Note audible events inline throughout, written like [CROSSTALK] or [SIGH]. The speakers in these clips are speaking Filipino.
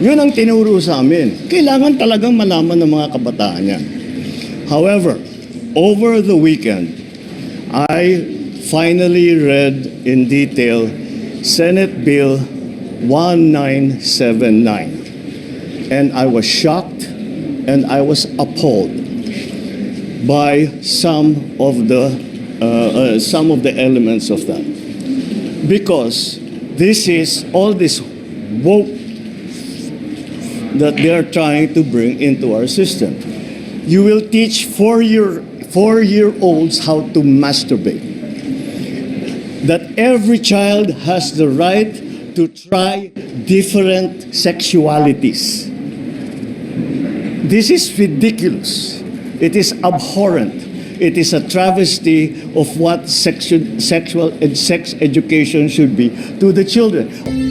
Yun ang tinuro sa amin. Kailangan talagang malaman ng mga kabataan yan. However, over the weekend, I finally read in detail Senate Bill 1979. And I was shocked and I was appalled by some of the uh, uh, some of the elements of that because this is all this woke that they are trying to bring into our system. You will teach four year four year olds how to masturbate. That every child has the right to try different sexualities. This is ridiculous. It is abhorrent. It is a travesty of what sexu- sexual and sex education should be to the children.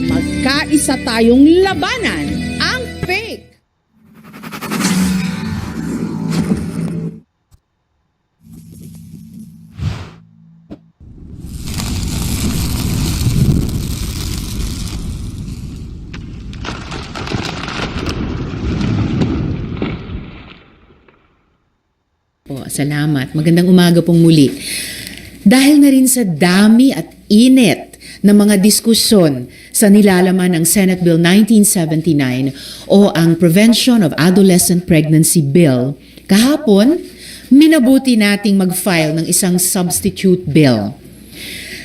Magkaisa tayong labanan salamat. Magandang umaga pong muli. Dahil na rin sa dami at init ng mga diskusyon sa nilalaman ng Senate Bill 1979 o ang Prevention of Adolescent Pregnancy Bill, kahapon, minabuti nating mag-file ng isang substitute bill.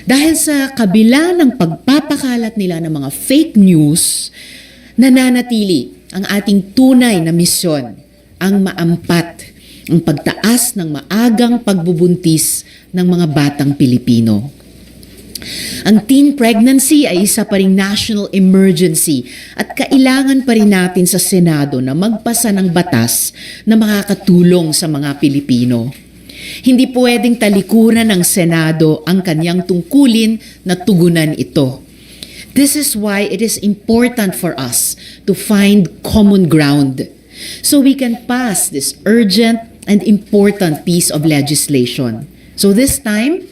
Dahil sa kabila ng pagpapakalat nila ng mga fake news, nananatili ang ating tunay na misyon, ang maampat, ang pagtaas ng maagang pagbubuntis ng mga batang Pilipino. Ang teen pregnancy ay isa pa ring national emergency at kailangan pa rin natin sa Senado na magpasa ng batas na makakatulong sa mga Pilipino. Hindi pwedeng talikuran ng Senado ang kanyang tungkulin na tugunan ito. This is why it is important for us to find common ground so we can pass this urgent and important piece of legislation. So this time,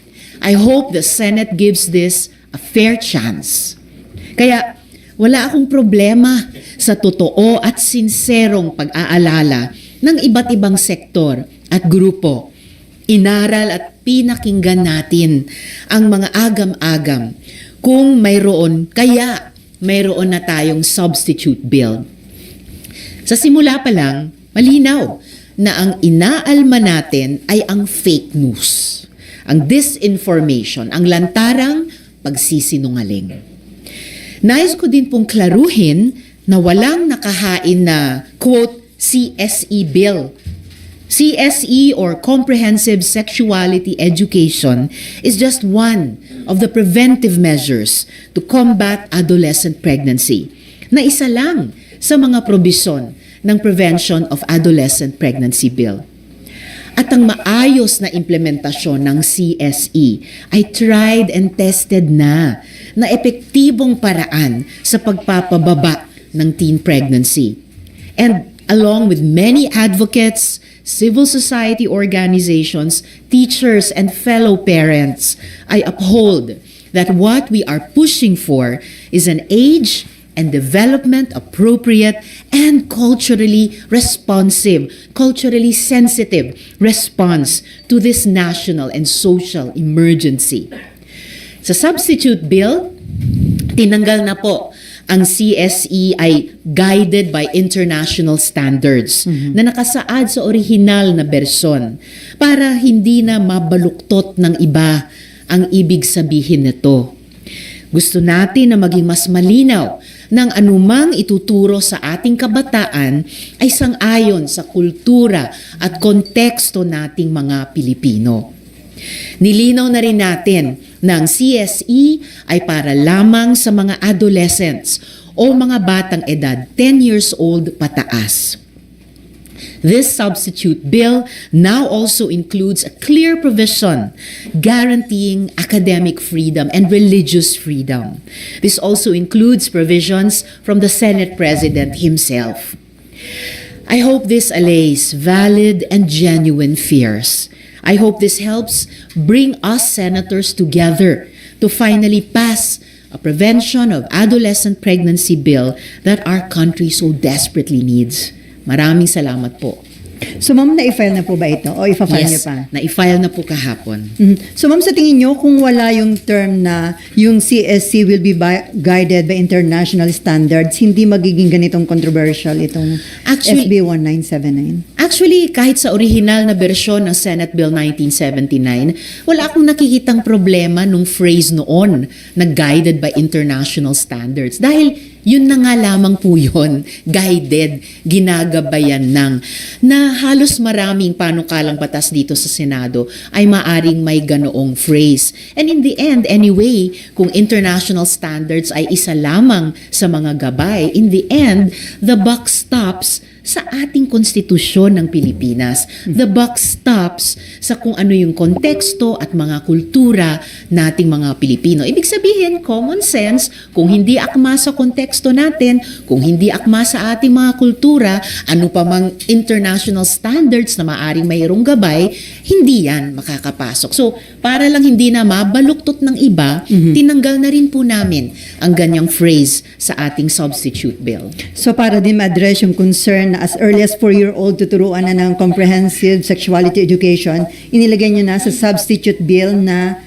I hope the Senate gives this a fair chance. Kaya wala akong problema sa totoo at sinserong pag-aalala ng iba't ibang sektor at grupo. Inaral at pinakinggan natin ang mga agam-agam kung mayroon, kaya mayroon na tayong substitute bill. Sa simula pa lang, malinaw na ang inaalma natin ay ang fake news, ang disinformation, ang lantarang pagsisinungaling. Nais ko din pong klaruhin na walang nakahain na, quote, CSE bill. CSE or Comprehensive Sexuality Education is just one of the preventive measures to combat adolescent pregnancy na isa lang sa mga probisyon ng Prevention of Adolescent Pregnancy Bill. At ang maayos na implementasyon ng CSE ay tried and tested na na epektibong paraan sa pagpapababa ng teen pregnancy. And along with many advocates, civil society organizations, teachers, and fellow parents, I uphold that what we are pushing for is an age and development appropriate and culturally responsive, culturally sensitive response to this national and social emergency. Sa substitute bill, tinanggal na po ang CSE ay guided by international standards na nakasaad sa orihinal na bersyon para hindi na mabaluktot ng iba ang ibig sabihin nito. Gusto natin na maging mas malinaw ng anumang ituturo sa ating kabataan ay sangayon sa kultura at konteksto nating mga Pilipino. Nilinaw na rin natin na ang CSE ay para lamang sa mga adolescents o mga batang edad 10 years old pataas. This substitute bill now also includes a clear provision guaranteeing academic freedom and religious freedom. This also includes provisions from the Senate President himself. I hope this allays valid and genuine fears. I hope this helps bring us senators together to finally pass a prevention of adolescent pregnancy bill that our country so desperately needs. Maraming salamat po. So ma'am, na-file na po ba ito? O ipa-file niyo Yes, pa? na-file na po kahapon. Mhm. So ma'am, sa tingin nyo, kung wala yung term na yung CSC will be by- guided by international standards, hindi magiging ganitong controversial itong Actually- SB 1979? Actually, kahit sa original na bersyon ng Senate Bill 1979, wala akong nakikitang problema nung phrase noon na guided by international standards. Dahil yun na nga lamang po yun, [LAUGHS] guided, ginagabayan ng, na halos maraming panukalang batas dito sa Senado ay maaring may ganoong phrase. And in the end, anyway, kung international standards ay isa lamang sa mga gabay, in the end, the buck stops sa ating konstitusyon ng Pilipinas. The buck stops sa kung ano yung konteksto at mga kultura nating mga Pilipino. Ibig sabihin, common sense, kung hindi akma sa konteksto natin, kung hindi akma sa ating mga kultura, ano pa mang international standards na maaring mayroong gabay, hindi yan makakapasok. So, para lang hindi na mabaluktot ng iba, tinanggal na rin po namin ang ganyang phrase sa ating substitute bill. So para din ma-address yung concern na as early as 4-year-old tuturuan na ng comprehensive sexuality education, inilagay nyo na sa substitute bill na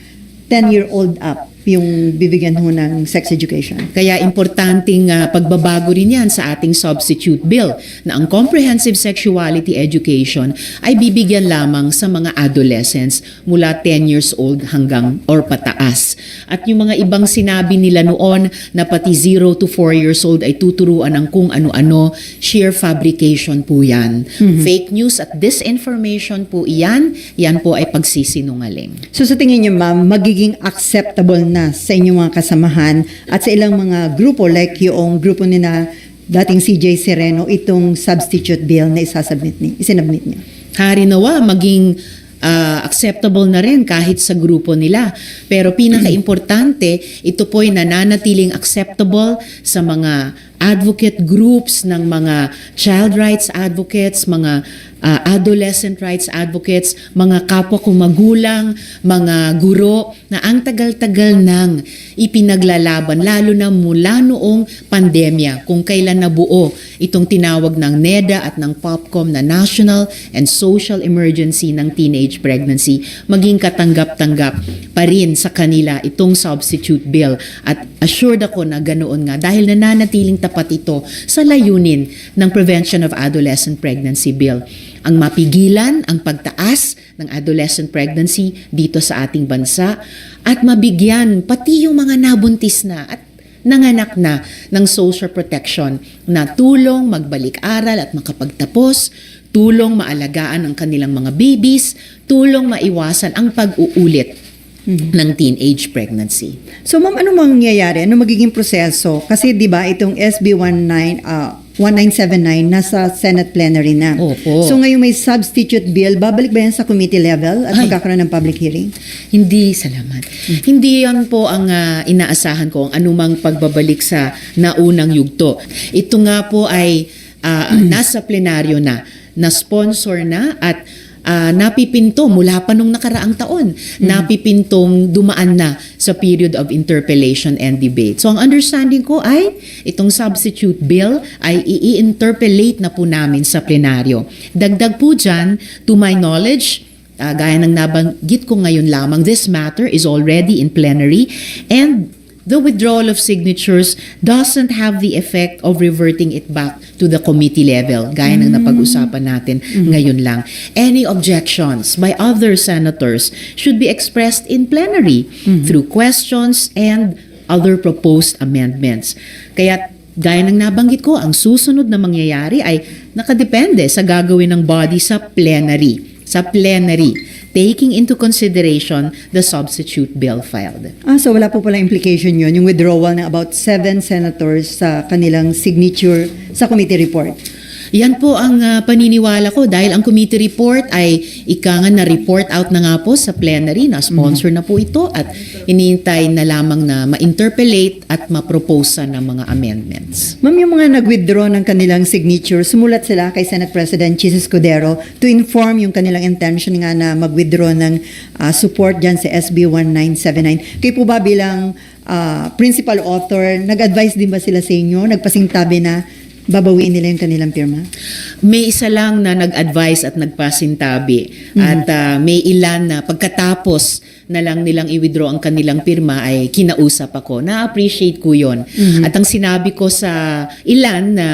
10-year-old up yung bibigyan ho ng sex education. Kaya importanteng ah, pagbabago rin yan sa ating substitute bill na ang comprehensive sexuality education ay bibigyan lamang sa mga adolescents mula 10 years old hanggang or pataas. At yung mga ibang sinabi nila noon na pati 0 to 4 years old ay tuturuan ng kung ano-ano, sheer fabrication po yan. Fake news at disinformation po iyan, yan po ay pagsisinungaling. So sa tingin niyo ma'am, magiging acceptable na sa inyong mga kasamahan at sa ilang mga grupo like yung grupo ni na dating CJ Sereno itong substitute bill na isasubmit ni, isinubmit niya. hari nawa maging ah, acceptable na rin kahit sa grupo nila. Pero pinaka-importante, ito po ay nananatiling acceptable sa mga advocate groups ng mga child rights advocates, mga ah, adolescent rights advocates, mga kapwa kong magulang, mga guro na ang tagal-tagal nang ipinaglalaban lalo na mula noong pandemya kung kailan nabuo itong tinawag ng NEDA at ng POPCOM na National and Social Emergency ng Teenage Pregnancy. Maging katanggap-tanggap pa rin sa kanila itong substitute bill. At assured ako na ganoon nga dahil nananatiling tapat ito sa layunin ng Prevention of Adolescent Pregnancy Bill. Ang mapigilan ang pagtaas ng adolescent pregnancy dito sa ating bansa at mabigyan pati yung mga nabuntis na at nanganak na ng social protection na tulong magbalik-aral at makapagtapos, tulong maalagaan ang kanilang mga babies, tulong maiwasan ang pag-uulit ng teenage pregnancy. So ma'am, ano mangyayari? Ano magiging proseso? Kasi 'di ba itong SB 19 ah, 1979 nasa Senate plenary na. Opo. So ngayong may substitute bill, babalik ba yan sa committee level at Ay. magkakaroon ng public hearing? Hindi, salamat. Hindi yan po ang ah, inaasahan ko, ang anumang pagbabalik sa naunang yugto. Ito nga po ay ah, [CLEARS THROAT] nasa plenaryo na, na-sponsor na at ah, napipinto mula pa nung nakaraang taon. Napipintong dumaan na sa period of interpellation and debate. So ang understanding ko ay itong substitute bill ay i-interpellate na po namin sa plenaryo. Dagdag po dyan, to my knowledge, Ah, gaya ng nabanggit ko ngayon lamang, this matter is already in plenary and the withdrawal of signatures doesn't have the effect of reverting it back to the committee level, gaya ng napag-usapan natin ngayon lang. Any objections by other senators should be expressed in plenary through questions and other proposed amendments. Kaya Gaya ng nabanggit ko, ang susunod na mangyayari ay nakadepende sa gagawin ng body sa plenary. Sa plenary, taking into consideration the substitute bill filed. Ah, so wala po pala implication yun, yung withdrawal ng about seven senators sa kanilang signature sa committee report. Yan po ang ah, paniniwala ko dahil ang committee report ay ika na report out na nga po sa plenary, na sponsor na po ito at iniintay na lamang na ma-interpellate at ma-propose ng mga amendments. Ma'am, yung mga nag-withdraw ng kanilang signature, sumulat sila kay Senate President Chis Escudero to inform yung kanilang intention nga na mag-withdraw ng ah, support dyan sa SB 1979. Kayo po ba bilang ah, principal author, nag-advise din ba sila sa inyo? Nagpasingtabi na babawiin nila yung kanilang pirma? May isa lang na nag-advise at nagpasintabi. At ah, may ilan na pagkatapos na lang nilang i-withdraw ang kanilang pirma ay kinausap ako. Na-appreciate ko yon. At ang sinabi ko sa ilan na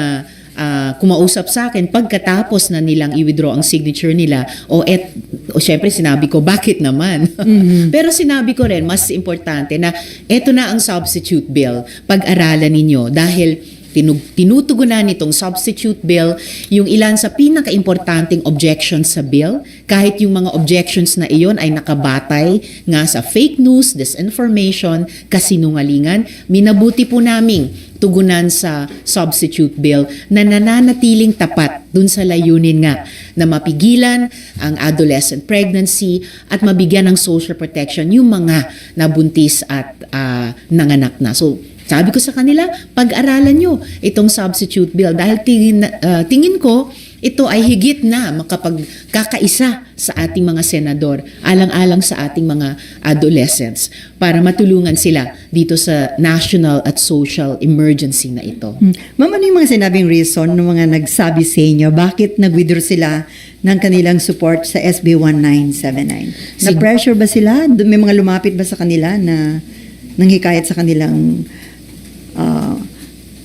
ah, kumausap sa akin pagkatapos na nilang i-withdraw ang signature nila o et o syempre sinabi ko bakit naman? [LAUGHS] Pero sinabi ko rin mas importante na eto na ang substitute bill. Pag-aralan ninyo. Dahil tinug- tinutugunan nitong substitute bill yung ilan sa pinaka-importanting objections sa bill kahit yung mga objections na iyon ay nakabatay nga sa fake news, disinformation, kasinungalingan, minabuti po naming tugunan sa substitute bill na nananatiling tapat dun sa layunin nga na mapigilan ang adolescent pregnancy at mabigyan ng social protection yung mga nabuntis at ah, nanganak na. So, sabi ko sa kanila, pag-aralan nyo itong substitute bill dahil tingin, ah, tingin ko ito ay higit na makapagkakaisa sa ating mga senador, alang-alang sa ating mga adolescents para matulungan sila dito sa national at social emergency na ito. Hmm. Ma'am, ano yung mga sinabing reason ng mga nagsabi sa inyo? Bakit nag-withdraw sila ng kanilang support sa SB 1979? Sig- Na-pressure ba sila? May mga lumapit ba sa kanila na nanghikayat sa kanilang ah,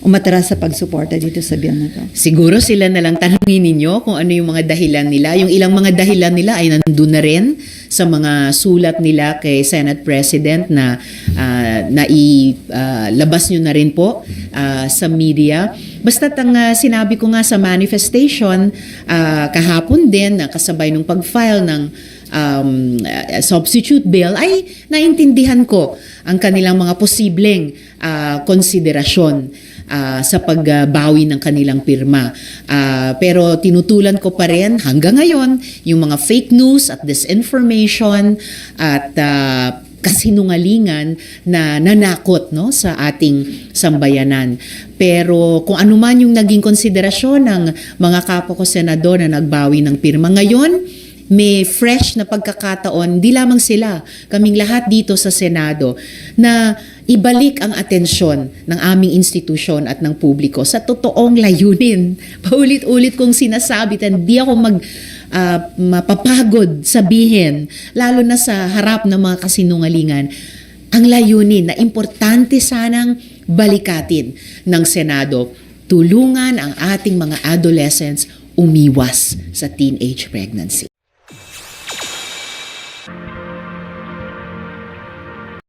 umatras sa pagsuporta dito sa bill na to? Siguro sila na lang tanungin ninyo kung ano yung mga dahilan nila. Yung ilang mga dahilan nila ay nandun na rin sa mga sulat nila kay Senate President na uh, nailabas nyo na rin po ah, sa media. Basta ang ah, sinabi ko nga sa manifestation ah, kahapon din na kasabay nung pag-file ng um, uh, substitute bill ay naintindihan ko ang kanilang mga posibleng ah, konsiderasyon ah, sa pagbawi ng kanilang pirma. Ah, pero tinutulan ko pa rin hanggang ngayon yung mga fake news at disinformation at ah, kasinungalingan na nanakot no sa ating sambayanan. Pero kung ano man yung naging konsiderasyon ng mga kapwa ko senador na nagbawi ng pirma ngayon, may fresh na pagkakataon, di lamang sila, kaming lahat dito sa Senado, na ibalik ang atensyon ng aming institusyon at ng publiko sa totoong layunin. [LAUGHS] Paulit-ulit kong sinasabi, at di ako mag ah, mapapagod sabihin, lalo na sa harap ng mga kasinungalingan, ang layunin na importante sanang balikatin ng Senado, tulungan ang ating mga adolescents umiwas sa teenage pregnancy.